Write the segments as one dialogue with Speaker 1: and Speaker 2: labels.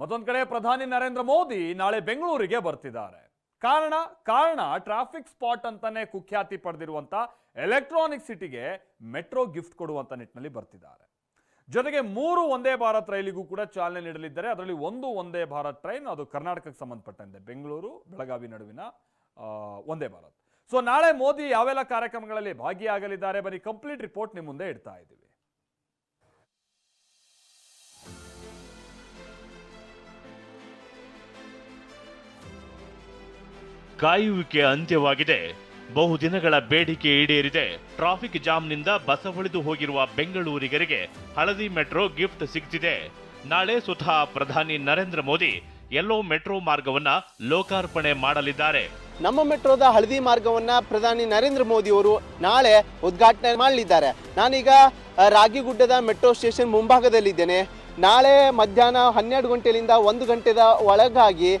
Speaker 1: ಮತ್ತೊಂದು ಕಡೆ ಪ್ರಧಾನಿ ನರೇಂದ್ರ ಮೋದಿ ನಾಳೆ ಬೆಂಗಳೂರಿಗೆ ಬರ್ತಿದ್ದಾರೆ. ಕಾರಣ ಕಾರಣ ಟ್ರಾಫಿಕ್ ಸ್ಪಾಟ್ ಅಂತಾನೆ ಕುಖ್ಯಾತಿ ಪಡೆದಿರುವಂತ ಎಲೆಕ್ಟ್ರಾನಿಕ್ ಸಿಟಿಗೆ ಮೆಟ್ರೋ ಗಿಫ್ಟ್ ಕೊಡುವಂತ ನಿಟ್ಟಿನಲ್ಲಿ ಬರ್ತಿದ್ದಾರೆ. ಜೊತೆಗೆ ಮೂರು ಒಂದೇ ಭಾರತ್ ರೈಲಿಗೂ ಕೂಡ ಚಾಲನೆ ನೀಡಲಿದ್ದಾರೆ. ಅದರಲ್ಲಿ ಒಂದು ಒಂದೇ ಭಾರತ್ ಟ್ರೈನ್, ಅದು ಕರ್ನಾಟಕಕ್ಕೆ ಸಂಬಂಧಪಟ್ಟಂತೆ. ಬೆಂಗಳೂರು, ಬೆಳಗಾವಿ ನಡುವಿನ ಒಂದೇ ಭಾರತ್. ಸೊ ನಾಳೆ ಮೋದಿ ಯಾವೆಲ್ಲ ಕಾರ್ಯಕ್ರಮಗಳಲ್ಲಿ ಭಾಗಿಯಾಗಲಿದ್ದಾರೆ? ಬರೀ ಕಂಪ್ಲೀಟ್ ರಿಪೋರ್ಟ್ ನಿಮ್ಮ ಮುಂದೆ ಇಡ್ತಾ ಇದ್ದೀವಿ.
Speaker 2: ಕಾಯುವಿಕೆ ಅಂತ್ಯವಾಗಿದೆ. ಬಹುದಿನಗಳ ಬೇಡಿಕೆ ಈಡೇರಿದೆ. ಟ್ರಾಫಿಕ್ ಜಾಮ್ನಿಂದ ಬಸವಳಿದು ಹೋಗಿರುವ ಬೆಂಗಳೂರಿಗರಿಗೆ ಹಳದಿ ಮೆಟ್ರೋ ಗಿಫ್ಟ್ ಸಿಗ್ತಿದೆ. ನಾಳೆ ಸ್ವತಃ ಪ್ರಧಾನಿ ನರೇಂದ್ರ ಮೋದಿ ಎಲ್ಲೋ ಮೆಟ್ರೋ ಮಾರ್ಗವನ್ನ ಲೋಕಾರ್ಪಣೆ ಮಾಡಲಿದ್ದಾರೆ.
Speaker 3: ನಮ್ಮ ಮೆಟ್ರೋದ ಹಳದಿ ಮಾರ್ಗವನ್ನ ಪ್ರಧಾನಿ ನರೇಂದ್ರ ಮೋದಿ ಅವರು ನಾಳೆ ಉದ್ಘಾಟನೆ ಮಾಡಲಿದ್ದಾರೆ. ನಾನೀಗ ರಾಗಿಗುಡ್ಡದ ಮೆಟ್ರೋ ಸ್ಟೇಷನ್ ಮುಂಭಾಗದಲ್ಲಿದ್ದೇನೆ. ನಾಳೆ ಮಧ್ಯಾಹ್ನ ಹನ್ನೆರಡು ಗಂಟೆಯಿಂದ ಒಂದು ಗಂಟೆದ ಒಳಗಾಗಿ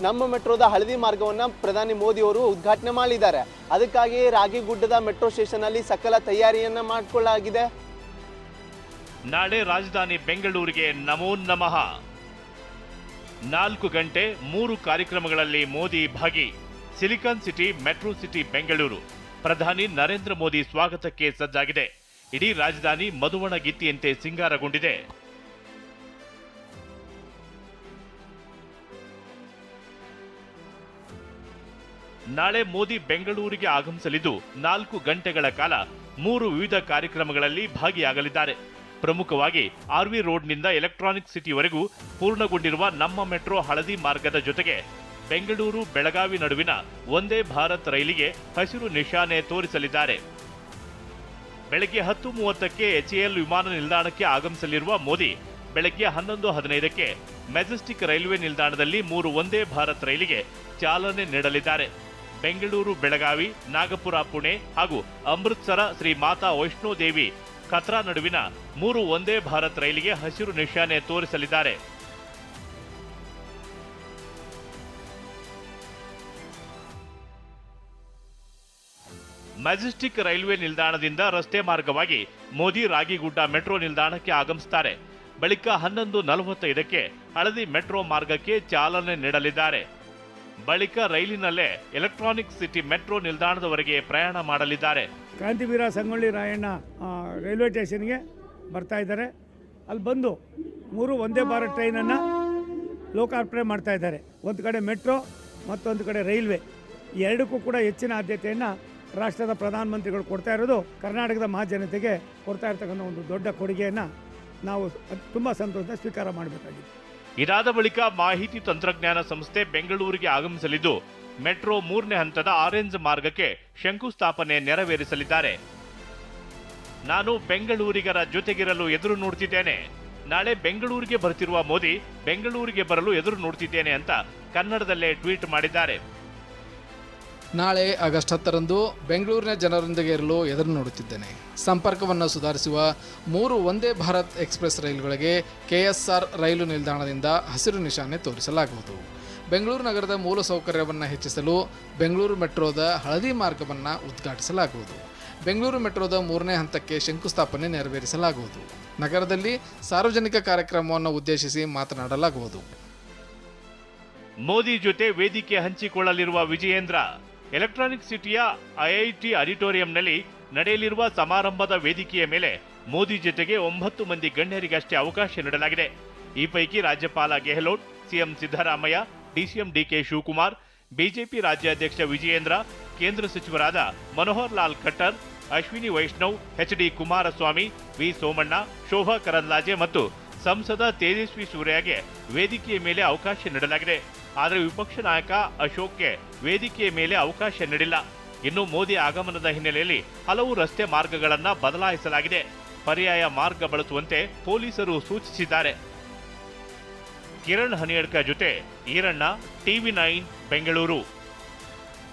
Speaker 3: ನಮ್ಮ ಮೆಟ್ರೋದ ಹಳದಿ ಮಾರ್ಗವನ್ನ ಪ್ರಧಾನಿ ಮೋದಿ ಅವರು ಉದ್ಘಾಟನೆ ಮಾಡಿದ್ದಾರೆ. ಅದಕ್ಕಾಗಿ ರಾಗಿಗುಡ್ಡದ ಮೆಟ್ರೋ ಸ್ಟೇಷನ್ ಅಲ್ಲಿ ಸಕಲ ತಯಾರಿಯನ್ನ ಮಾಡಿಕೊಳ್ಳಲಾಗಿದೆ.
Speaker 2: ನಾಳೆ ರಾಜಧಾನಿ ಬೆಂಗಳೂರಿಗೆ ನಮೋ ನಮಃ. ನಾಲ್ಕು ಗಂಟೆ ಮೂರು ಕಾರ್ಯಕ್ರಮಗಳಲ್ಲಿ ಮೋದಿ ಭಾಗಿ. Silicon city, metro city, Bengaluru. ಪ್ರಧಾನಿ ನರೇಂದ್ರ ಮೋದಿ ಸ್ವಾಗತಕ್ಕೆ ಸಜ್ಜಾಗಿದೆ. ಇಡೀ ರಾಜಧಾನಿ ಮಧುವಣ ಗೀತಿಯಂತೆ ಸಿಂಗಾರಗೊಂಡಿದೆ. ನಾಳೆ ಮೋದಿ ಬೆಂಗಳೂರಿಗೆ ಆಗಮಿಸಲಿದ್ದು ನಾಲ್ಕು ಗಂಟೆಗಳ ಕಾಲ ಮೂರು ವಿವಿಧ ಕಾರ್ಯಕ್ರಮಗಳಲ್ಲಿ ಭಾಗಿಯಾಗಲಿದ್ದಾರೆ. ಪ್ರಮುಖವಾಗಿ ಆರ್ವಿ ರೋಡ್ನಿಂದ ಎಲೆಕ್ಟ್ರಾನಿಕ್ ಸಿಟಿವರೆಗೂ ಪೂರ್ಣಗೊಂಡಿರುವ ನಮ್ಮ ಮೆಟ್ರೋ ಹಳದಿ ಮಾರ್ಗದ ಜೊತೆಗೆ ಬೆಂಗಳೂರು ಬೆಳಗಾವಿ ನಡುವಿನ ಒಂದೇ ಭಾರತ್ ರೈಲಿಗೆ ಹಸಿರು ನಿಶಾನೆ ತೋರಿಸಲಿದ್ದಾರೆ. ಬೆಳಗ್ಗೆ ಹತ್ತು ಮೂವತ್ತಕ್ಕೆ ಎಚ್ಎಎಲ್ ವಿಮಾನ ನಿಲ್ದಾಣಕ್ಕೆ ಆಗಮಿಸಲಿರುವ ಮೋದಿ, ಬೆಳಗ್ಗೆ ಹನ್ನೊಂದು ಹದಿನೈದಕ್ಕೆ ಮೆಜೆಸ್ಟಿಕ್ ರೈಲ್ವೆ ನಿಲ್ದಾಣದಲ್ಲಿ ಮೂರು ಒಂದೇ ಭಾರತ್ ರೈಲಿಗೆ ಚಾಲನೆ ನೀಡಲಿದ್ದಾರೆ. ಬೆಂಗಳೂರು, ಬೆಳಗಾವಿ, ನಾಗಪುರ, ಪುಣೆ ಹಾಗೂ ಅಮೃತ್ಸರ ಶ್ರೀ ಮಾತಾ ವೈಷ್ಣೋದೇವಿ ಕತ್ರಾ ನಡುವಿನ ಮೂರು ಒಂದೇ ಭಾರತ್ ರೈಲಿಗೆ ಹಸಿರು ನಿಶಾನೆ ತೋರಿಸಲಿದ್ದಾರೆ. ಮ್ಯಾಜೆಸ್ಟಿಕ್ ರೈಲ್ವೆ ನಿಲ್ದಾಣದಿಂದ ರಸ್ತೆ ಮಾರ್ಗವಾಗಿ ಮೋದಿ ರಾಗಿಗುಡ್ಡ ಮೆಟ್ರೋ ನಿಲ್ದಾಣಕ್ಕೆ ಆಗಮಿಸುತ್ತಾರೆ ಬಳಿಕ ಹನ್ನೊಂದು ನಲವತ್ತೈದಕ್ಕೆ ಹಳದಿ ಮೆಟ್ರೋ ಮಾರ್ಗಕ್ಕೆ ಚಾಲನೆ ನೀಡಲಿದ್ದಾರೆ. ಬಳಿಕ ರೈಲಿನಲ್ಲೇ ಎಲೆಕ್ಟ್ರಾನಿಕ್ ಸಿಟಿ ಮೆಟ್ರೋ ನಿಲ್ದಾಣದವರೆಗೆ ಪ್ರಯಾಣ ಮಾಡಲಿದ್ದಾರೆ.
Speaker 4: ಕ್ರಾಂತಿವೀರ ಸಂಗೊಳ್ಳಿ ರಾಯಣ್ಣ ರೈಲ್ವೆ ಸ್ಟೇಷನ್ಗೆ ಬರ್ತಾ ಇದ್ದಾರೆ. ಅಲ್ಲಿ ಬಂದು ಮೂರು ಒಂದೇ ಭಾರತ್ ಟ್ರೈನನ್ನು ಲೋಕಾರ್ಪಣೆ ಮಾಡ್ತಾ ಇದ್ದಾರೆ. ಒಂದು ಕಡೆ ಮೆಟ್ರೋ ಮತ್ತೊಂದು ಕಡೆ ರೈಲ್ವೆ. ಎರಡಕ್ಕೂ ಕೂಡ ಹೆಚ್ಚಿನ ಆದ್ಯತೆಯನ್ನು ರಾಷ್ಟ್ರದ ಪ್ರಧಾನಮಂತ್ರಿಗಳು ಕೊಡ್ತಾ ಇರೋದು ಕರ್ನಾಟಕದ ಮಹಾಜನತೆಗೆ ಕೊಡ್ತಾ ಇರ್ತಕ್ಕಂಥ ಒಂದು ದೊಡ್ಡ ಕೊಡುಗೆಯನ್ನು ನಾವು ತುಂಬ ಸಂತೋಷದಿಂದ ಸ್ವೀಕಾರ ಮಾಡಬೇಕಾಗಿದೆ.
Speaker 2: ಇದಾದ ಬಳಿಕ ಮಾಹಿತಿ ತಂತ್ರಜ್ಞಾನ ಸಂಸ್ಥೆ ಬೆಂಗಳೂರಿಗೆ ಆಗಮಿಸಲಿದ್ದು, ಮೆಟ್ರೋ ಮೂರನೇ ಹಂತದ ಆರೆಂಜ್ ಮಾರ್ಗಕ್ಕೆ ಶಂಕುಸ್ಥಾಪನೆ ನೆರವೇರಿಸಲಿದ್ದಾರೆ. ನಾನು ಬೆಂಗಳೂರಿಗರ ಜೊತೆಗಿರಲು ಎದುರು ನೋಡ್ತಿದ್ದೇನೆ. ನಾಳೆ ಬೆಂಗಳೂರಿಗೆ ಬರ್ತಿರುವ ಮೋದಿ ಬೆಂಗಳೂರಿಗೆ ಬರಲು ಎದುರು ನೋಡ್ತಿದ್ದೇನೆ ಅಂತ ಕನ್ನಡದಲ್ಲೇ ಟ್ವೀಟ್ ಮಾಡಿದ್ದಾರೆ.
Speaker 5: ನಾಳೆ ಆಗಸ್ಟ್ ಹತ್ತರಂದು ಬೆಂಗಳೂರಿನ ಜನರೊಂದಿಗೆ ಇರಲು ಎದುರು ನೋಡುತ್ತಿದ್ದೇನೆ. ಸಂಪರ್ಕವನ್ನು ಸುಧಾರಿಸುವ ಮೂರು ಒಂದೇ ಭಾರತ್ ಎಕ್ಸ್ಪ್ರೆಸ್ ರೈಲುಗಳಿಗೆ ಕೆಎಸ್ಆರ್ ರೈಲು ನಿಲ್ದಾಣದಿಂದ ಹಸಿರು ನಿಶಾನೆ ತೋರಿಸಲಾಗುವುದು. ಬೆಂಗಳೂರು ನಗರದ ಮೂಲಸೌಕರ್ಯವನ್ನು ಹೆಚ್ಚಿಸಲು ಬೆಂಗಳೂರು ಮೆಟ್ರೋದ ಹಳದಿ ಮಾರ್ಗವನ್ನು ಉದ್ಘಾಟಿಸಲಾಗುವುದು. ಬೆಂಗಳೂರು ಮೆಟ್ರೋದ ಮೂರನೇ ಹಂತಕ್ಕೆ ಶಂಕುಸ್ಥಾಪನೆ ನೆರವೇರಿಸಲಾಗುವುದು. ನಗರದಲ್ಲಿ ಸಾರ್ವಜನಿಕ ಕಾರ್ಯಕ್ರಮವನ್ನು ಉದ್ದೇಶಿಸಿ ಮಾತನಾಡಲಾಗುವುದು.
Speaker 2: ಮೋದಿ ಜೊತೆ ವೇದಿಕೆ ಹಂಚಿಕೊಳ್ಳಲಿರುವ ವಿಜಯೇಂದ್ರ ಎಲೆಕ್ಟ್ರಾನಿಕ್ ಸಿಟಿಯ ಐಐಟಿ ಆಡಿಟೋರಿಯಂನಲ್ಲಿ ನಡೆಯಲಿರುವ ಸಮಾರಂಭದ ವೇದಿಕೆಯ ಮೇಲೆ ಮೋದಿ ಜೊತೆಗೆ ಒಂಬತ್ತು ಮಂದಿ ಗಣ್ಯರಿಗಷ್ಟೇ ಅವಕಾಶ ನೀಡಲಾಗಿದೆ. ಈ ಪೈಕಿ ರಾಜ್ಯಪಾಲ Gehlot, CM Siddaramaiah, DCM DK Shivakumar, BJP ರಾಜ್ಯಾಧ್ಯಕ್ಷ ವಿಜಯೇಂದ್ರ, ಕೇಂದ್ರ ಸಚಿವರಾದ Manohar Lal Khattar, Ashwini Vaishnav, H D Kumaraswamy, V Somanna, Shobha Karandlaje ಮತ್ತು ಸಂಸದ ತೇಜಸ್ವಿ ಸೂರ್ಯಗೆ ವೇದಿಕೆಯ ಮೇಲೆ ಅವಕಾಶ ನೀಡಲಾಗಿದೆ. ಆದರೆ ವಿಪಕ್ಷ ನಾಯಕ ಅಶೋಕ್ಗೆ ವೇದಿಕೆಯ ಮೇಲೆ ಅವಕಾಶ ನೀಡಿಲ್ಲ. ಇನ್ನು ಮೋದಿ ಆಗಮನದ ಹಿನ್ನೆಲೆಯಲ್ಲಿ ಹಲವು ರಸ್ತೆ ಮಾರ್ಗಗಳನ್ನು ಬದಲಾಯಿಸಲಾಗಿದೆ. ಪರ್ಯಾಯ ಮಾರ್ಗ ಬಳಸುವಂತೆ ಪೊಲೀಸರು ಸೂಚಿಸಿದ್ದಾರೆ. ಕಿರಣ್ ಹನಿಯಡ್ಕ ಜೊತೆ ಈರಣ್ಣ, ಟಿವಿ ನೈನ್, ಬೆಂಗಳೂರು.